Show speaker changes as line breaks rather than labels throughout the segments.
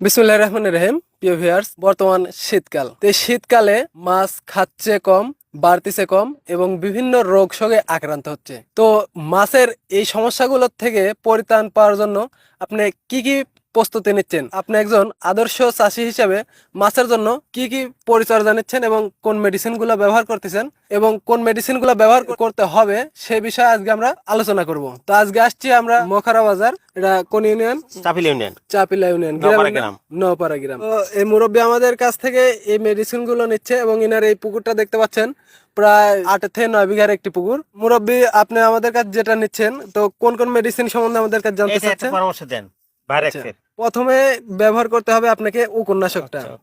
বিসমুল্লাহ রহমান রহিম, প্রিয় ভিয়ার্স বর্তমান শীতকাল। তো এই শীতকালে মাছ খাচ্ছে কম, বাড়তিছে কম এবং বিভিন্ন রোগ সঙ্গে আক্রান্ত হচ্ছে। তো মাছের এই সমস্যাগুলোর থেকে পরিত্রাণ পাওয়ার জন্য আপনি কি কি প্রস্তুতি নিচ্ছেন। আপনি একজন আদর্শ চাষি হিসেবে মাছের জন্য কি কি পরিচর্যা নিচ্ছেন এবং কোন মেডিসিনগুলো ব্যবহার করতেছেন এবং কোন মেডিসিনগুলো ব্যবহার করতে হবে সে বিষয়ে আজকে আমরা আলোচনা করব। তো আজকে আসছি আমরা মখারা বাজার এটা কোন union?
Chapil union.
Chapila union
গ্রাম।
নওপাড়া গ্রাম। এই মুরব্বী আমাদের কাছ থেকে এই মেডিসিনগুলো নিচ্ছে এবং ইনার এই পুকুরটা দেখতে পাচ্ছেন প্রায় আট থেকে নয় বিঘার একটি পুকুর। মুরব্বী আপনি আমাদের কাছে যেটা নিচ্ছেন তো কোন কোন মেডিসিন সম্বন্ধে আমাদের কাছে জানতে চাচ্ছেন?
পরামর্শ দেন। ভাইরাক্সের
প্রথমে ব্যবহার করতে হবে আপনাকে উকুন্নাশকটা
আচ্ছা,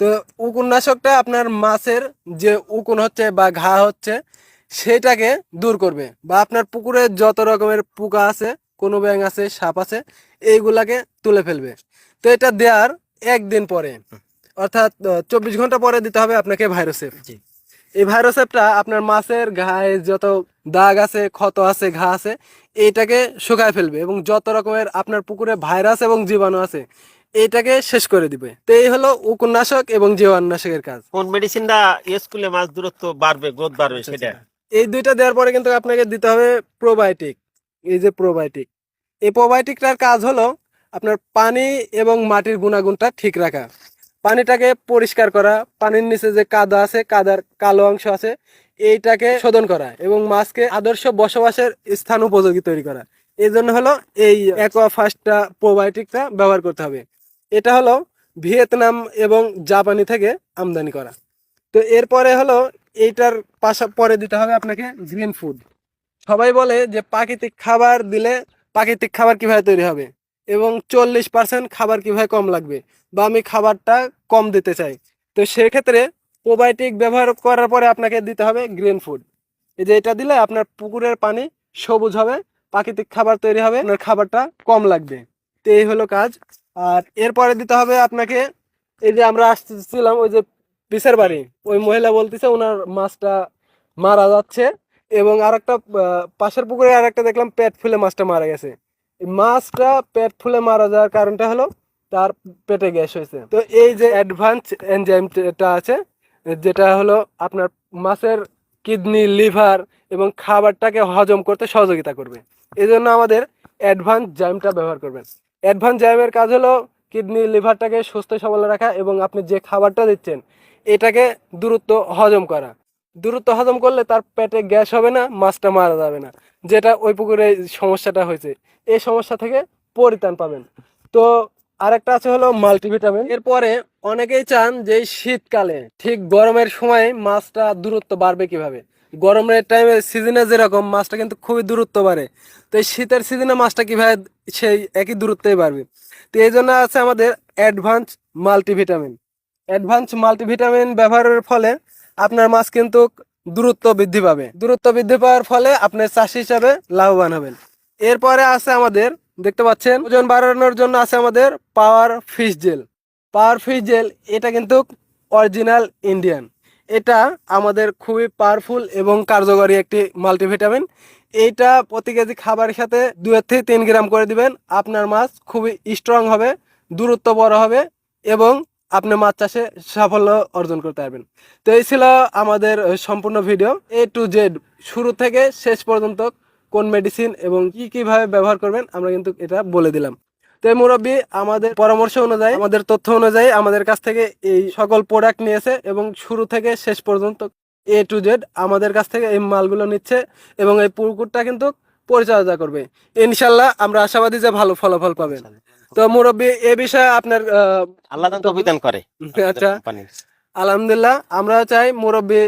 তো উকুন্নাশকটা আপনার মাছের যে উকুন হচ্ছে বা ঘা হচ্ছে সেটাকে দূর করবে বা আপনার পুকুরে যত রকমের পোকা আছে কোনো ব্যাং আছে সাপ আছে এইগুলাকে তুলে ফেলবে। তো এটা দেওয়ার একদিন পরে অর্থাৎ চব্বিশ ঘণ্টা পরে দিতে হবে আপনাকে ভাইরাসের।
জি।
এই ভাইরোসেপটা আপনার মাছের গায়ে যত দাগ আছে ক্ষত আছে ঘা আছে এইটাকে শুকায় ফেলবে এবং যত রকমের আপনার পুকুরে ভাইরাস এবং জীবাণু আছে এইটাকে শেষ করে দিবে। তো এই হলো উপন্যাসক এবং জীবাণুনাশকের কাজ।
কোন মেডিসিনটা স্কুলে মাছ দূরত্ব বাড়বে গ্রোথ বাড়বে
আচ্ছা,
সেটা?
এই দুইটা দেওয়ার পরে কিন্তু আপনাকে দিতে হবে প্রোবায়োটিক এই যে প্রোবায়োটিক এই প্রোবায়োটিকটার কাজ হলো আপনার পানি এবং মাটির গুণাগুণটা ঠিক রাখা। পানিটাকে পরিষ্কার করা, পানির নিচে যে কাদা আছে, কাদার কালো অংশ আছে, এইটাকে শোধন করা এবং মাছকে আদর্শ বসবাসের স্থান উপযোগী তৈরি করা। এই জন্য হলো এই অ্যাকোয়া ফার্স্টটা প্রোবায়োটিকটা ব্যবহার করতে হবে। এটা হলো ভিয়েতনাম এবং জাপানি থেকে আমদানি করা। তো এরপরে হলো এইটার পাশা, পরে দিতে হবে আপনাকে গ্রিন ফুড। সবাই বলে যে প্রাকৃতিক খাবার দিলে প্রাকৃতিক খাবার কীভাবে তৈরি হবে? এবং চল্লিশ পার্সেন্ট খাবার কীভাবে কম লাগবে বা আমি খাবারটা কম দিতে চাই। তো সেক্ষেত্রে প্রোবায়োটিক ব্যবহার করার পরে আপনাকে দিতে হবে গ্রিন ফুড এই যে এটা দিলে আপনার পুকুরের পানি সবুজ হবে, প্রাকৃতিক খাবার তৈরি হবে, আপনার খাবারটা কম লাগবে। তো এই হলো কাজ। আর এরপরে দিতে হবে আপনাকে এই যে আমরা আসতেছিলাম ওই যে পিসের বাড়ি, ওই মহিলা বলতেছে ওনার মাছটা মারা যাচ্ছে এবং আর একটা পাশের পুকুরে আর একটা দেখলাম পেট ফুলে মাছটা মারা গেছে। মাছটা পেট ফুলে মারা যাওয়ার কারণটা হলো তার পেটে গ্যাস হয়েছে। তো এই যে অ্যাডভান্স এনজাইমটা আছে, যেটা হলো আপনার মাছের কিডনি লিভার এবং খাবারটাকে হজম করতে সহযোগিতা করবে। এই জন্য আমাদের অ্যাডভান্স জাইমটা ব্যবহার করবেন। অ্যাডভান্স জাইমের কাজ হলো কিডনি লিভারটাকে সুস্থ সবল রাখা এবং আপনি যে খাবারটা দিচ্ছেন, এটাকে দূরত্ব হজম করা। দ্রুত হজম করলে তার পেটে গ্যাস হবে না, মাছটা মারা যাবে না। যেটা ওই পুকুরে সমস্যাটা হয়েছে। এই সমস্যা থেকে পরিত্রাণ পাবেন। তো আরেকটা আছে হলো মাল্টিভিটামিন। এরপরে অনেকেই চান যে শীতকালে ঠিক গরমের সময় মাছটা দূরত্ব বাড়বে কীভাবে? গরমের টাইমে সিজনে যেরকম, মাছটা কিন্তু খুবই দূরত্ব বাড়ে। তো এই শীতের সিজনে মাছটা কীভাবে সেই একই দূরত্বেই বাড়বে? তো এই জন্য আছে আমাদের অ্যাডভান্স মাল্টিভিটামিন। অ্যাডভান্স মাল্টিভিটামিন ব্যবহারের ফলে আপনার মাছ কিন্তু দূরত্ব বৃদ্ধি পাবে। দূরত্ব বৃদ্ধি পাওয়ার ফলে আপনি চাষি হিসাবে লাভবান হবেন। এরপরে আছে আমাদের, দেখতে পাচ্ছেন, ওজন বাড়ানোর জন্য আছে আমাদের power fish gel. Power fish gel, এটা কিন্তু অরিজিনাল ইন্ডিয়ান। এটা আমাদের খুবই পাওয়ারফুল এবং কার্যকরী একটি মাল্টিভিটামিন। এইটা প্রতি কেজি খাবারের সাথে দুই থেকে তিন গ্রাম করে দিবেন। আপনার মাছ খুবই স্ট্রং হবে, দূরত্ব বড় হবে এবং আপনি মাছ চাষে সাফল্য অর্জন করতে পারবেন। তো এই ছিল আমাদের সম্পূর্ণ ভিডিও। এ টু জেড শুরু থেকে শেষ পর্যন্ত কোন মেডিসিন এবং কি কীভাবে ব্যবহার করবেন, আমরা কিন্তু এটা বলে দিলাম। তো এই মুরব্বী, আমাদের পরামর্শ অনুযায়ী, আমাদের তথ্য অনুযায়ী আমাদের কাছ থেকে এই সকল প্রোডাক্ট নিয়েছে এবং শুরু থেকে শেষ পর্যন্ত এ টু জেড আমাদের কাছ থেকে এই মালগুলো নিচ্ছে এবং এই পুকুরটা কিন্তু পরিচর্যা করবে। ইনশাল্লাহ আমরা আশাবাদী যে ভালো ফলাফল পাবেন। তো মুরব্বী এ বিষয়ে আপনার
আল্লাহ দান করে
আচ্ছা। আলহামদুলিল্লাহ আমরা চাই মুরব্বী